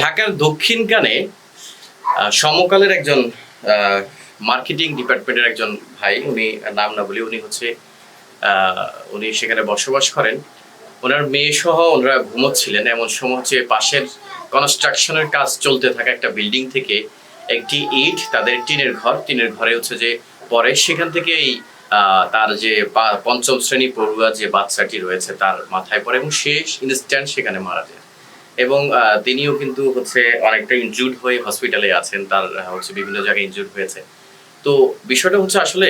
ঢাকার দক্ষিণ কানে সমকালের একজন মার্কেটিং ডিপার্টমেন্টের একজন ভাই, উনি নাম না বলি উনি হচ্ছে উনি সেখানে বসবাস করেন। ওনার মেয়ে সহ ওনারা ঘুমোচ্ছিলেন। এমন সময় হচ্ছে পাশের কনস্ট্রাকশনের কাজ চলতে থাকা একটা বিল্ডিং থেকে একটি ইট, তাদের টিনের ঘর, টিনের ঘরে হচ্ছে যে পরে সেখান থেকে এই তার যে পঞ্চম শ্রেণি পড়ুয়া যে বাচ্চাটি রয়েছে, তার মাথায় পড়ে এবং সে ইনস্ট্যান্ট সেখানে মারা যায়। এবং তিনিও কিন্তু হচ্ছে অনেকটা ইনজুর্ড হয়ে হসপিটালে আছেন। তার হচ্ছে বিভিন্ন জায়গায় ইনজুর্ড হয়েছে। তো বিষয়টা হচ্ছে আসলে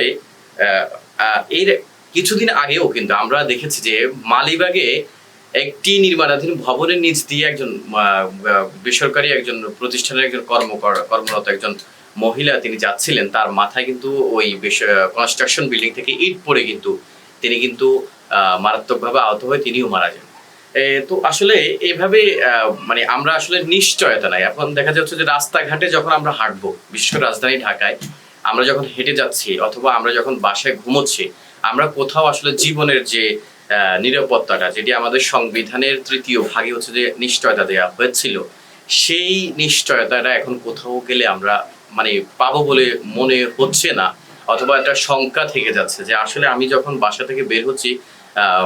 এর কিছুদিন আগেও কিন্তু আমরা দেখেছি যে মালিবাগে একটি নির্মাণাধীন ভবনের নিচ দিয়ে একজন বেসরকারি একজন প্রতিষ্ঠানের একজন কর্মকর, কর্মরত একজন মহিলা তিনি যাচ্ছিলেন। তার মাথায় কিন্তু ওই কনস্ট্রাকশন বিল্ডিং থেকে ইট পড়ে কিন্তু তিনি কিন্তু মারাত্মকভাবে আহত হয়ে তিনিও মারা যান। তো আসলে এইভাবে মানে আমরা আসলে নিশ্চয়তা নাই। এখন দেখা যাচ্ছে যে রাস্তাঘাটে যখন আমরা হাঁটবো বিশ্ব রাজধানী ঢাকায়, আমরা যখন হেঁটে যাচ্ছি অথবা আমরা যখন বাসায় ঘুমোচ্ছি, আমরা কোথাও আসলে জীবনের যে নিরাপত্তাটা, যেটি আমাদের সংবিধানের তৃতীয় ভাগে হচ্ছে যে নিশ্চয়তা দেওয়া হয়েছিল, সেই নিশ্চয়তাটা এখন কোথাও গেলে আমরা মানে পাবো বলে মনে হচ্ছে না, অথবা একটা শঙ্কা থেকে যাচ্ছে যে আসলে আমি যখন বাসা থেকে বের হচ্ছি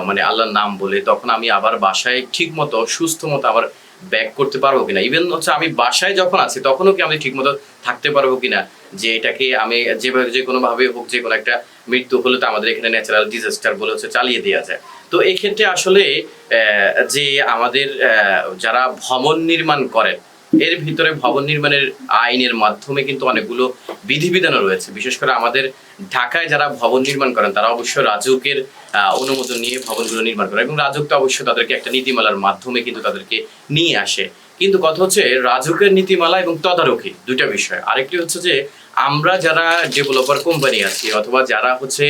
মানে আল্লাহর নাম বলে তখন আমি আবার বাসায় ঠিক মতো সুস্থ মতো আবার ব্যাক করতে পারব কিনা? ইভেন হচ্ছে আমি বাসায় যখন আছি, তখনও কি আমি ঠিক মতো থাকতে পারব কিনা? যে এটাকে আমি যেভাবে যে কোনো ভাবে হোক, যে কোনো একটা মৃত্যু হলে তো আমাদের এখানে ন্যাচারাল ডিজাস্টার বলে হচ্ছে চালিয়ে দেওয়া যায়। তো এক্ষেত্রে আসলে যে আমাদের যারা ভবন নির্মাণ করেন এর ভিতরে ভবন নির্মাণের আইনের মাধ্যমে কিন্তু অনেকগুলো বিধিবিধানও রয়েছে। বিশেষ করে আমাদের ঢাকায় যারা ভবন নির্মাণ করেন, তারা অবশ্য রাজুকের অনুমোদন নিয়ে ভবনগুলো নির্মাণ করেন এবং রাজুক তো অবশ্যই তাদেরকে একটা নীতিমালার মাধ্যমে কিন্তু তাদেরকে নিয়ে আসে। কিন্তু কথা হচ্ছে, রাজুকের নীতিমালা এবং তদারকি দুইটা বিষয়। আরেকটি হচ্ছে যে, আমরা যারা ডেভেলপার কোম্পানি আছি অথবা যারা হচ্ছে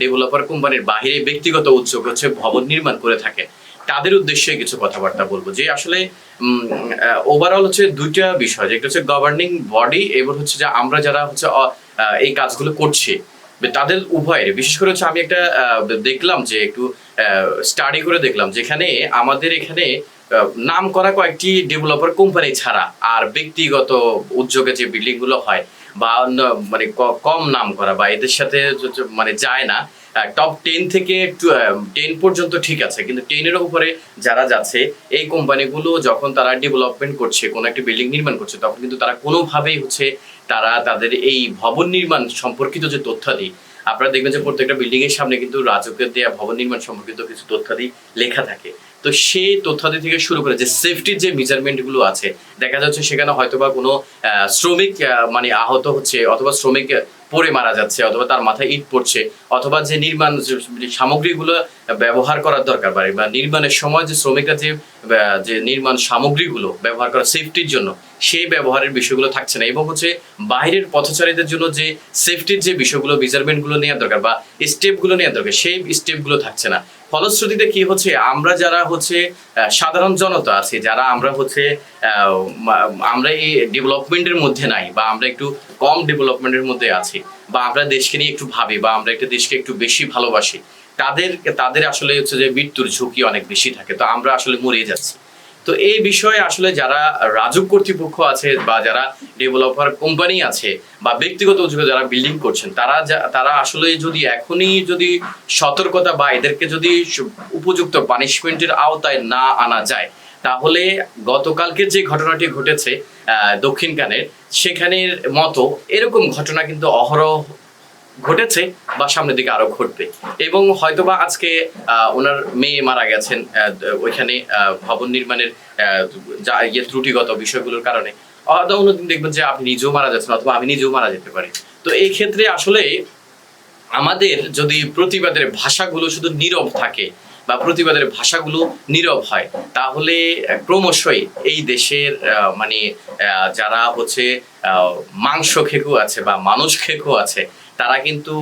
ডেভেলপার কোম্পানির বাহিরে ব্যক্তিগত উদ্যোগ হচ্ছে ভবন নির্মাণ করে থাকে তাদের উদ্দেশ্যে কিছু কথাবার্তা বলব, যে আসলে ওভারঅল হচ্ছে দুইটা বিষয় যেটা হচ্ছে গভর্নিং বডি এবং হচ্ছে যে আমরা যারা হচ্ছে এই কাজগুলো করছি তাদের উভয়ের, বিশেষ করে হচ্ছে আমি একটা দেখলাম যে একটু স্টাডি করে দেখলাম যেখানে আমাদের এখানে নাম করা কয়েকটি ডেভেলপার কোম্পানি ছাড়া আর ব্যক্তিগত উদ্যোগে যে বিল্ডিংগুলো হয় বা মানে কম নাম করা বা এদের সাথে য- য- মানে যায় না টপ টেন থেকে টেন পর্যন্ত ঠিক আছে, কিন্তু টেনের উপরে যারা যাচ্ছে, এই কোম্পানিগুলো যখন তারা ডেভেলপমেন্ট করছে, কোনো একটা বিল্ডিং নির্মাণ করছে, তখন কিন্তু তারা কোনোভাবেই হচ্ছে তারা তাদের এই ভবন নির্মাণ সম্পর্কিত যে তথ্যাদি আপনারা দেখবেন যে প্রত্যেকটা বিল্ডিং এর সামনে কিন্তু রাজকের দেয়া ভবন নির্মাণ সম্পর্কিত কিছু তথ্যাদি লেখা থাকে। তো সেই তথ্যাদি থেকে শুরু করে যে সেফটির যে মেজারমেন্টগুলো আছে, দেখা যাচ্ছে সেখানে হয়তোবা কোনো শ্রমিক মানে আহত হচ্ছে, অথবা শ্রমিক পড়ে মারা যাচ্ছে, অথবা তার মাথায় ইট পড়ছে, অথবা যে নির্মাণ সামগ্রীগুলো ব্যবহার করার দরকার বা নির্মাণের সময় যে শ্রমিকরা যে নির্মাণ সামগ্রীগুলো ব্যবহার করা সেফটির জন্য সেই ব্যবহারের বিষয়গুলো থাকছে না। এবং হচ্ছে বাইরের পথচারীদের জন্য যে সেফটির যে বিষয়গুলো মেজারমেন্টগুলো নেওয়ার দরকার বা স্টেপগুলো নেওয়ার দরকার, সেই স্টেপগুলো থাকছে না। ফলশ্রুতিতে কি হচ্ছে? আমরা যারা হচ্ছে সাধারণ জনতা আছি, যারা আমরা হচ্ছে আমরা এই ডেভেলপমেন্টের মধ্যে নাই বা আমরা একটু কম ডেভেলপমেন্টের মধ্যে আছি বা আমরা দেশকে নিয়ে একটু ভাবি বা আমরা একটা দেশকে একটু বেশি ভালোবাসি, তাদের তাদের আসলে হচ্ছে যে মৃত্যুর ঝুঁকি অনেক বেশি থাকে। তো আমরা আসলে মরে যাচ্ছি। তো এই বিষয়ে আসলে যারা রাজুক কর্তৃপক্ষ আছে বা যারা ডেভেলপার কোম্পানি আছে বা ব্যক্তিগত উদ্যোগে যারা বিল্ডিং করছেন তারা তারা আসলে যদি এখনই যদি সতর্কতা বা এদেরকে যদি উপযুক্ত পানিশমেন্টের আওতায় না আনা যায় তাহলে গতকালকে যে ঘটনাটি ঘটেছে আহ, দক্ষিণকানের সেখানের মতো এরকম ঘটনা কিন্তু অহরহ ঘটেছে বা সামনের দিকে আরও ঘটবে। এবং হয়তোবা আজকে ওনার মেয়ে মারা গেছেন ওইখানে ভবন নির্মাণের যা ইয়ে ত্রুটিগত বিষয়গুলোর কারণে। হয়তো অন্যদিন দেখবেন যে আপনি নিজেও মারা যাচ্ছেন অথবা আমি নিজেও মারা যেতে পারি। তো এই ক্ষেত্রে আসলে আমাদের যদি প্রতিবাদের ভাষাগুলো শুধু নীরব থাকে বা প্রতিবাদের ভাষাগুলো নীরব হয়, তাহলে ক্রমশই এই দেশের মানে যারা হচ্ছে মাংস খেকো আছে বা মানুষ খেকো আছে তারা কিন্তু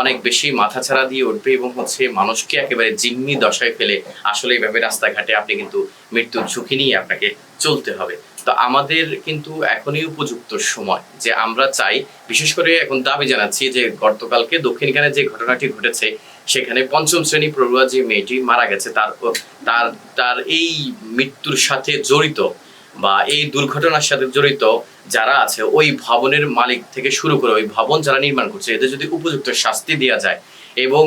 অনেক বেশি মাথাছাড়া দিয়ে উঠবে এবং হচ্ছে মানুষকে একেবারে জিম্মি দশায় ফেলে আসলে এইভাবে রাস্তাঘাটে আপনি কিন্তু মৃত্যুর ঝুঁকি নিয়ে আপনাকে চলতে হবে। তো আমাদের কিন্তু এখনই উপযুক্ত সময় যে আমরা চাই, বিশেষ করে এখন দাবি জানাচ্ছি যে গতকালকে দক্ষিণখানে যে ঘটনাটি ঘটেছে, সেখানে পঞ্চম শ্রেণি পড়ুয়া যে মেয়েটি মারা গেছে, তার তার তার এই মৃত্যুর সাথে জড়িত বা এই দুর্ঘটনার সাথে জড়িত যারা আছে, ওই ভবনের মালিক থেকে শুরু করে ওই ভবন যারা নির্মাণ করছে, এদের যদি উপযুক্ত শাস্তি দেওয়া যায় এবং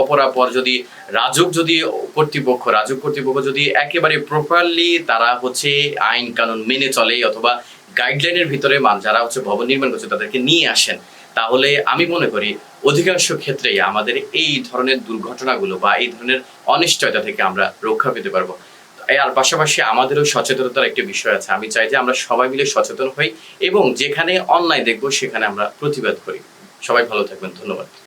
অপরাপর যদি রাজুক যদি কর্তৃপক্ষ, রাজুক কর্তৃপক্ষ যদি একেবারে প্রপারলি তারা হচ্ছে আইন কানুন মেনে চলে অথবা গাইডলাইনের ভিতরে মান যারা হচ্ছে ভবন নির্মাণ করছে তাদেরকে নিয়ে আসেন, তাহলে আমি মনে করি অধিকাংশ ক্ষেত্রেই আমাদের এই ধরনের দুর্ঘটনাগুলো বা এই ধরনের অনিশ্চয়তা থেকে আমরা রক্ষা পেতে পারব। আর পাশাপাশি আমাদেরও সচেতনতার একটি বিষয় আছে। আমি চাই যে আমরা সবাই মিলে সচেতন হই এবং যেখানে অন্যায় দেখব, সেখানে আমরা প্রতিবাদ করি। সবাই ভালো থাকবেন। ধন্যবাদ।